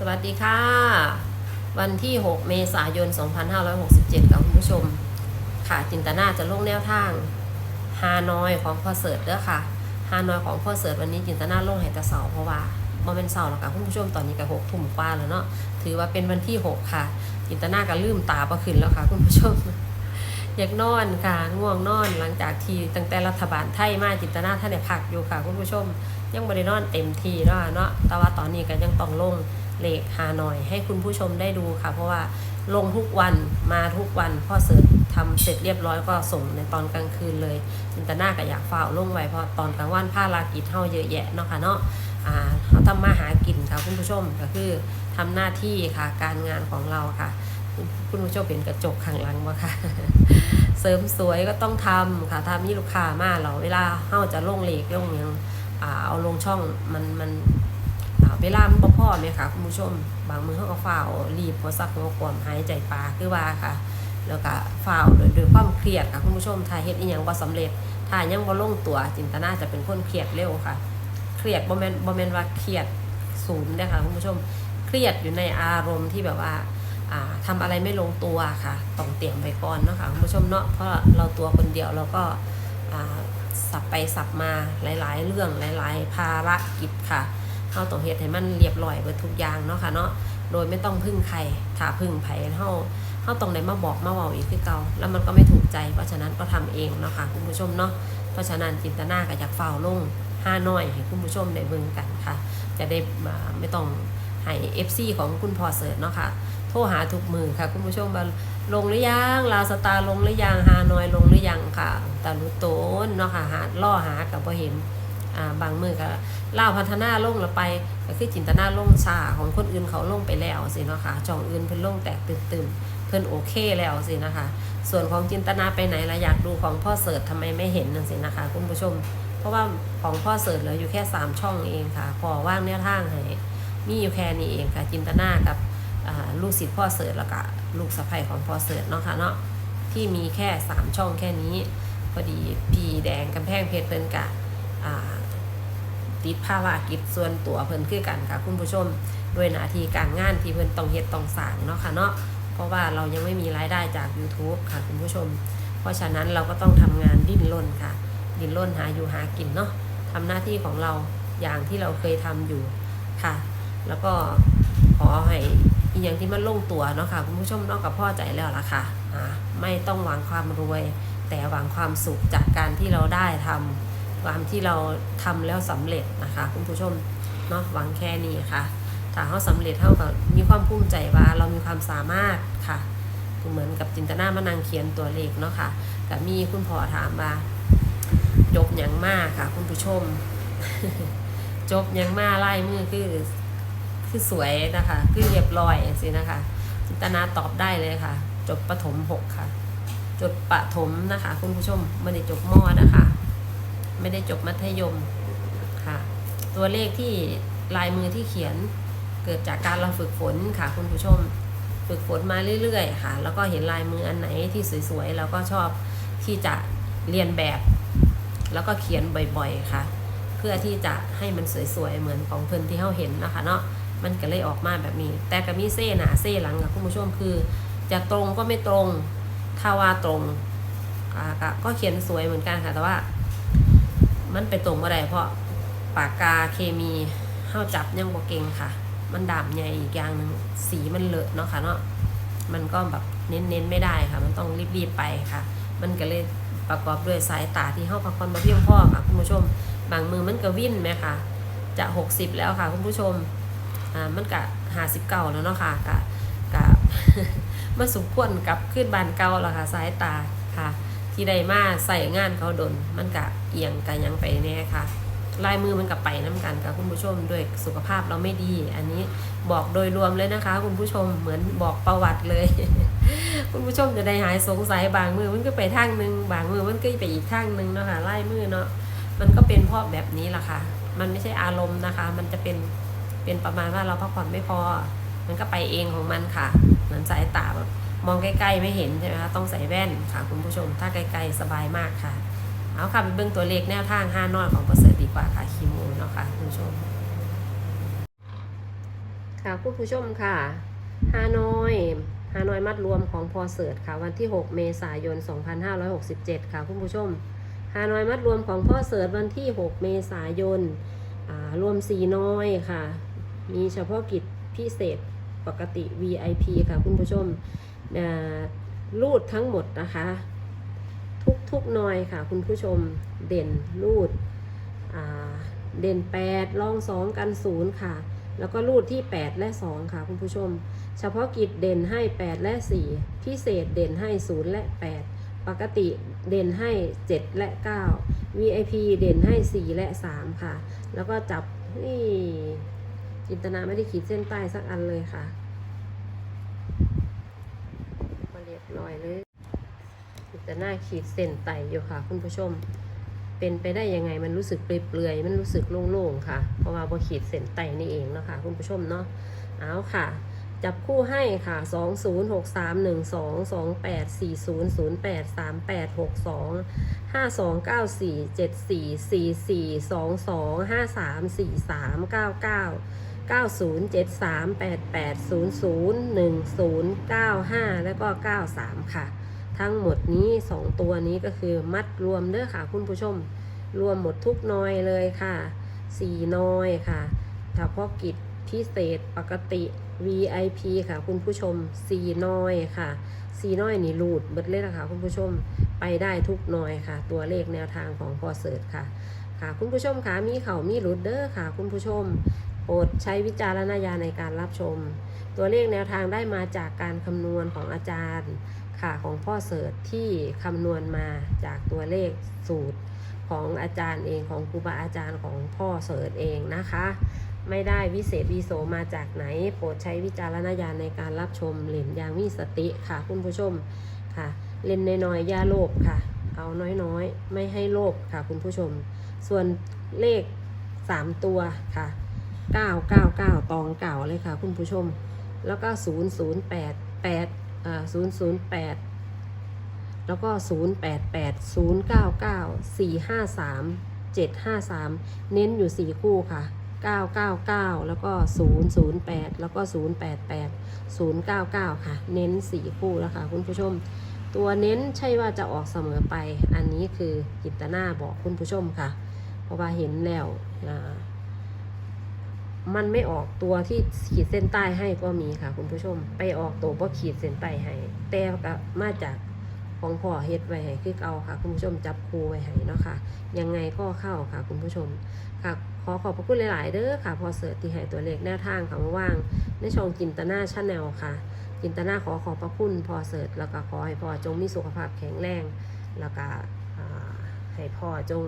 สวัสดีค่ะ วันที่ 6 เมษายน 2567กับคุณผู้ชม ค่ะจินตนาจะลงแนวทางฮานอยของพ่อเสิร์ตเด้อค่ะฮานอยของพ่อเสิร์ตวันนี้จินตนาลงให้แต่เสาเพราะว่าบ่เป็นเสาแล้วค่ะคุณผู้ชมตอนนี้ก็หกทุ่มกว่าแล้วเนาะถือว่าเป็นวันที่ 6 ค่ะ จินตนาก็ลืมตาประขึ้นแล้วค่ะ คุณผู้ชม อยากนอนค่ะง่วงนอนหลังจากที่ตั้งแต่รัฐบาลไทยมาจินตนาท่านได้พักอยู่ค่ะ คุณผู้ชม ยังไม่ได้นอนเต็มทีเนาะเนาะแต่ว่าตอนนี้ก็ยังต้องลง เลขหานอย ให้คุณผู้ชมได้ดูค่ะ เพราะว่าลงทุกวันมาทุกวันพ่อเสิร์ชทำเสร็จเรียบร้อยก็ส่งในตอนกลางคืนเลยจินตนาก็อยากฝ่าวลงไว้เพราะตอนกลางวันผ้าลากิจเฮาเยอะแยะเนาะค่ะเนาะอ่าเขาทำมาหากินค่ะคุณผู้ชมก็คือทำหน้าที่ค่ะการงานของเราค่ะ คุณผู้ชมเห็นกระจกข้างหลังบ่ค่ะเสริมสวยก็ต้องทำค่ะถ้ามีลูกค้ามาเราเวลาเฮาจะลงเลขลงหยังอ่าเอาลงช่องมันมัน เวลามันบ่พอไหมคะคุณผู้ชม บางมือเขาก็ฝ่าวรีบพอสักหัวความหายใจปาคือว่าค่ะ แล้วก็ฝ่าวโดยโดยความเครียดค่ะคุณผู้ชมถ้าเฮ็ดอีหยังบ่สำเร็จถ้ายังบ่ลงตัวจินตนาจะเป็นคนเครียดเร็วค่ะ เครียดบ่แม่นบ่แม่นว่าเครียดศูนย์เด้อค่ะคุณผู้ชมเครียดอยู่ในอารมณ์ที่แบบว่าอ่าทำอะไรไม่ลงตัวค่ะต้องเตรียมไว้ก่อนเนาะค่ะคุณผู้ชมเนาะเพราะเราตัวคนเดียวเราก็สับไปสับมาหลาย ๆ เรื่องหลาย ๆ ภารกิจค่ะ เราต้องเฮ็ดให้มันเรียบร้อยเบิดทุกอย่างเนาะค่ะเนาะโดยไม่ต้องพึ่งใครถ้าพึ่งไผเฮาเฮาต้องได้มาบอกมาเว้าอีกคือเก่าแล้วมันก็ไม่ถูกใจ เพราะฉะนั้นก็ทำเองเนาะค่ะคุณผู้ชมเนาะเพราะฉะนั้นจินตนาก็อยากเฝ่าลงห้าน้อยให้คุณผู้ชมได้เบิ่งกันค่ะ จะได้ไม่ต้องให้ FC ของคุณพอเสิร์ชเนาะค่ะโทรหาทุกมือค่ะ คุณผู้ชมว่าลงหรือยังลาวสตาร์ลงหรือยังฮานอยลงหรือยังค่ะตาลุโตนเนาะค่ะหาล่อหากับพอเห็นอ่าบางมือก็ ล่าพัฒนาล่งล้วไปก็คือจินตนาล่งชาของคนอื่นเขาล่งไปแล้วสิเนาะค่ะจองอื่นเพิ่นล่งแตกตื่นๆเพิ่นโอเคแล้วสินะคะ ส่วนของจินตนาไปไหนละอยากดูของพ่อเสิร์ชทำไมไม่เห็นนั่นสินะคะ คุณผู้ชม เพราะว่าของพ่อเสิร์ชเหลืออยู่แค่สามช่องเองค่ะ พอว่างแนวทางให้มีอยู่แค่นี้เองค่ะ จินตนากับลูกศิษย์พ่อเสิร์ชแล้วก็ลูกสะใภ้ของพ่อเสิร์ชเนาะค่ะเนาะที่มีแค่ 3 ช่องแค่นี้ พอดีพีแดงกำแพงเพชรเพิ่นกะ ติดภารกิจส่วนตัวเพิ่นคือกันค่ะคุณผู้ชมด้วยหน้าที่การงานที่เพิ่นต้องเฮ็ดต้องสร้างเนาะค่ะเนาะเพราะว่าเรายังไม่มีรายได้จาก YouTube ค่ะคุณผู้ชม เพราะฉะนั้นเราก็ต้องทำงานดิ้นรนค่ะ ดิ้นรนหาอยู่หากินเนาะทำหน้าที่ของเราอย่างที่เราเคยทำอยู่ค่ะ แล้วก็ขอให้อีกอย่างที่มันลงตัวเนาะค่ะคุณผู้ชมนอกกับพ่อใจแล้วล่ะค่ะอ่าไม่ต้องหวังความรวย แต่หวังความสุขจากการที่เราได้ทำ ความที่เราทำแล้วสำเร็จนะคะคุณผู้ชมเนาะหวังแค่นี้ค่ะถ้าเขาสำเร็จเท่ากับมีความภูมิใจว่าเรามีความสามารถค่ะเหมือนกับจินตนามานังเขียนตัวเลขเนาะค่ะกับมีคุณพ่อถามว่าจบอย่างมากค่ะ คุณผู้ชม จบอย่างมากไล่มือคือคือสวยนะคะ คือเรียบร้อยสินะคะจินตนาตอบได้เลยค่ะ จบประถมหกค่ะ จบประถมนะคะ คุณผู้ชมไม่ได้จบมอนะคะ ไม่ได้จบมัธยมค่ะ ตัวเลขที่ลายมือที่เขียนเกิดจากการเราฝึกฝนค่ะคุณผู้ชม ฝึกฝนมาเรื่อยๆค่ะ แล้วก็เห็นลายมืออันไหนที่สวยๆเราก็ชอบที่จะเรียนแบบ แล้วก็เขียนบ่อยๆค่ะ เพื่อที่จะให้มันสวยๆเหมือนของเพื่อนที่เขาเห็นนะคะเนาะมันก็เลยออกมาแบบนี้ แต่ก็มีเส้หนาเส้หลังค่ะคุณผู้ชมคือจะตรงก็ไม่ตรงถ้าว่าตรงก็เขียนสวยเหมือนกันค่ะแต่ว่า มันไปตรงก็ได้เพราะปากกาเคมีเข้าจับยังบ่เก่งค่ะ มันดำใหญ่อีกอย่างหนึ่งสีมันเลอะเนาะค่ะเนาะมันก็แบบเน้นๆไม่ได้ค่ะ มันต้องรีบๆไปค่ะ มันก็เลยประกอบด้วยสายตาที่เข้าพักผ่อนมาเพียงพอค่ะคุณผู้ชม บางมือมันก็วิ่นไหมคะจะ 60 แล้วค่ะคุณผู้ชมอ่ามันกะหาสิบเก่าแล้วเนาะค่ะกะกะมาสมควรกับขึ้นบานเก่าแล้วค่ะ สายตาค่ะ ที่ได้มาใส่งานเขาดนมันกะ เอียงกะยังไปแน่ค่ะลายมือมันกับไปน้ากันค่ะคุณผู้ชมด้วยสุขภาพเราไม่ดี อันนี้บอกโดยรวมเลยนะคะ คุณผู้ชมเหมือนบอกประวัติเลย คุณผู้ชมจะได้หายสงสัยบางมือมันก็ไปทางหนึ่งบางมือมันก็ไปอีกทางหนึ่งเนาะค่ะลายมือเนาะมันก็เป็นเพราะแบบนี้แหละค่ะ มันไม่ใช่อารมณ์นะคะ มันจะเป็นเป็นประมาณว่าเราพักผ่อนไม่พอ มันก็ไปเองของมันค่ะเหมือนสายตาแบบมองใกล้ ๆ ไม่เห็นใช่ไหมคะต้องใส่แว่นค่ะ คุณผู้ชมถ้าไกลๆสบายมากค่ะ เอาค่ะไปเบื้องตัวเลขแนวทางห้านอยของประเสริฐดีกว่าค่ะคีโมเนาะค่ะคุณผู้ชม ค่ะคุณผู้ชมค่ะฮานอยฮานอยมัดรวมของพอเสิร์ตค่ะ วันที่ 6 เมษายน 2567 ค่ะคุณผู้ชมฮานอยมัดรวมของพ่อเสิร์ตวันที่ 6 เมษายนอ่ารวมสีน้อยค่ะ มีเฉพาะกิจพิเศษปกติ VIP ค่ะคุณผู้ชมรูดทั้งหมดนะคะ ทุกๆหน้อยค่ะ คุณผู้ชมเด่นรูดเด่น 8 ล่อง 2 กัน 0 ค่ะ แล้วก็รูดที่ 8 และ 2 ค่ะ คุณผู้ชม เฉพาะกิจเด่นให้ 8 และ 4 พิเศษเด่นให้ 0 และ 8 ปกติเด่นให้ 7 และ 9 VIP เด่นให้ 4 และ 3 ค่ะ แล้วก็จับนี่จินตนาไม่ได้ขีดเส้นใต้สักอันเลยค่ะมาเรียบร้อยเลย จินตนาขีดเส้นไตอยู่ค่ะ คุณผู้ชม เป็นไปได้ยังไงมันรู้สึกเปลือยๆมันรู้สึกโล่งๆค่ะ เพราะว่าบอขีดเส้นไตนี่เองเนาะค่ะคุณผู้ชมเนาะเอาค่ะ จับคู่ให้ค่ะ 2 0 6 3 1 2 2 8 4 0 0 8 3 8 6 2 5 2 9 4 7 4 4 4 2 2 5 3 4 3 9 9 9 0 7 3 8 8 0 0 1 0 9 5 แล้วก็ 93 ค่ะ ทั้งหมดนี้ 2 ตัวนี้ก็คือมัดรวมเด้อค่ะ คุณผู้ชม รวมหมดทุกน้อยเลยค่ะ 4น้อยค่ะเฉพาะกิจพิเศษปกติ VIP ค่ะ คุณผู้ชม 4น้อยค่ะ4น้อยนี่รูดเบิดเลยนะคะคุณผู้ชมไปได้ทุกน้อยค่ะ ตัวเลขแนวทางของพอเสิร์ตค่ะ ค่ะคุณผู้ชมค่ะมีเขามีรุดเด้อค่ะ คุณผู้ชมโปรดใช้วิจารณญาณในการรับชม ตัวเลขแนวทางได้มาจากการคำนวณของอาจารย์ ค่ะของพ่อเสิร์ชที่คำนวณมาจากตัวเลขสูตรของอาจารย์เองของครูบาอาจารย์ของพ่อเสิร์ชเองนะคะ ไม่ได้วิเศษวิโสมาจากไหน โปรดใช้วิจารณญาณในการรับชมเล่นอย่างมีสติค่ะ คุณผู้ชมค่ะ เล่นน้อยๆย่าโลภค่ะ เอาน้อยๆ ไม่ให้โลภค่ะ คุณผู้ชม ส่วนเลข 3 ตัวค่ะ 999 ตองเก่าเลยค่ะ คุณผู้ชม แล้วก็ 008 8 อ่า008แล้วก็088 099 453 753เน้นอยู่4คู่ค่ะ999แล้วก็008แล้วก็088 099ค่ะ เน้น4คู่แล้วค่ะคุณผู้ชม ตัวเน้นใช่ว่าจะออกเสมอไป อันนี้คือจิตนาบอกคุณผู้ชมค่ะ เพราะว่าเห็นแล้วอ่า มันไม่ออกตัวที่ขีดเส้นใต้ให้ก็มีค่ะ คุณผู้ชม ไปออกตัวว่าขีดเส้นใต้ให้ แต่ก็มาจากของพ่อเฮ็ดไว้ให้คือเก่าค่ะ คุณผู้ชมจับคูไว้ให้เนาะค่ะ ยังไงก็เข้าค่ะ คุณผู้ชมค่ะขอขอบพระคุณหลาย ๆ เด้อค่ะ พอเสิร์ชที่ให้ตัวเลขแนวทางค่ะว่างในช่องจินตนาชาแนลค่ะ จินตนาขอขอบพระคุณพอเสิร์ชแล้วก็ขอให้พ่อจงมีสุขภาพแข็งแรง แล้วก็ให้พ่อจง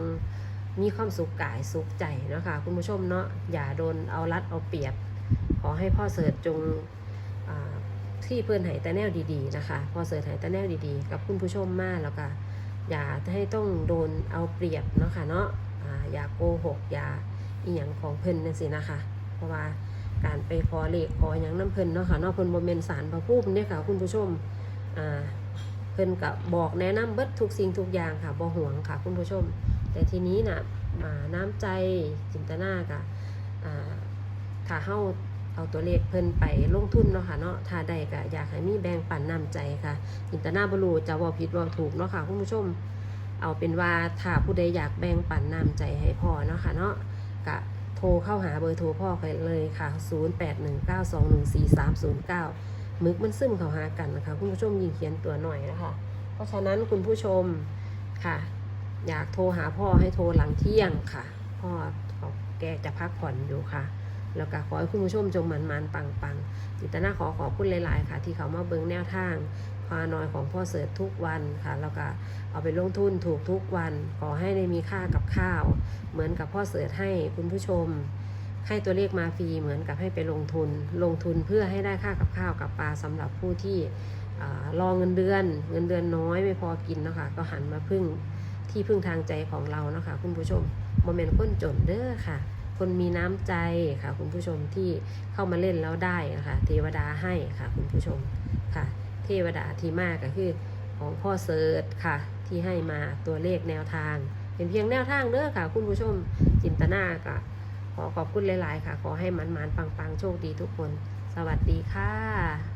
มีความสุขกายสุขใจนะคะคุณผู้ชมเนาะอย่าโดนเอารัดเอาเปรียบ ขอให้พ่อเสิร์ชจงที่เพื่อนหายแต่แนวดีๆนะคะพ่อเสิร์ชหายแต่แนวดีๆ กับคุณผู้ชมมากแล้วก็อย่าให้ต้องโดนเอาเปรียบเนาะค่ะเนาะอย่าโกหกอย่าอีหยังของเพิ่นนั่นสินะคะ เพราะว่าการไปขอเลขขออย่างน้ำเพิ่นเนาะค่ะเนาะเพิ่นบ่แม่นสารพระภูมเนี่ยค่ะ คุณผู้ชมอ่าเพิ่นก็บบอกแนะนำเบิดทุกสิ่งทุกอย่างค่ะบ่ห่วงค่ะ คุณผู้ชม แต่ทีนี้นะอ่าน้ำใจจินตนากะอ่าถ้าเฮาเอาตัวเลขเพิ่นไปลงทุนเนาะค่ะเนาะถ้าได้ก็อยากให้มีแบ่งปันน้ำใจค่ะ จินตนาบรูจะว่าผิดว่าถูกเนาะค่ะคุณผู้ชม เอาเป็นว่าถ้าผู้ใดอยากแบ่งปันน้ำใจให้พ่อเนาะค่ะเนาะก็โทรเข้าหาเบอร์โทรพ่อไปเลยค่ะ 0819214309 มึกมันซึมเข้าหากันนะคะคุณผู้ชมยิงเขียนตัวหน่อยนะคะเพราะฉะนั้นคุณผู้ชมค่ะ อยากโทรหาพ่อให้โทรหลังเที่ยงค่ะ พ่อขาแกจะพักผ่อนอยู่ค่ะ แล้วก็ขอให้คุณผู้ชมจงมันมันปังปังจิตนาขอขอบคุณหลาย ๆ ค่ะ ที่เขามาเบิ้งแนวทางควานอยของพ่อเสิร์ชทุกวันค่ะ แล้วก็เอาไปลงทุนถูกทุกวัน ขอให้ได้มีค่ากับข้าว เหมือนกับพ่อเสิร์ชให้คุณผู้ชม ให้ตัวเลขมาฟรีเหมือนกับให้ไปลงทุน ลงทุนเพื่อให้ได้ค่ากับข้าวกับปลาสำหรับผู้ที่รอเงินเดือน เงินเดือนน้อยไม่พอกินนะคะก็หันมาพึ่ง ที่พึ่งทางใจของเรานะคะคุณผู้ชมโมเมนต์คนจนเด้อค่ะ คนมีน้ำใจค่ะ คุณผู้ชมที่เข้ามาเล่นแล้วได้นะคะเทวดาให้ค่ะ คุณผู้ชมค่ะ เทวดาที่มากก็คือของพ่อเสิร์ชค่ะ ที่ให้มาตัวเลขแนวทาง เป็นเพียงแนวทางเด้อค่ะ คุณผู้ชมจินตนากับขอขอบคุณหลาย ๆ ค่ะ ขอให้มันๆปัง ๆ โชคดีทุกคน สวัสดีค่ะ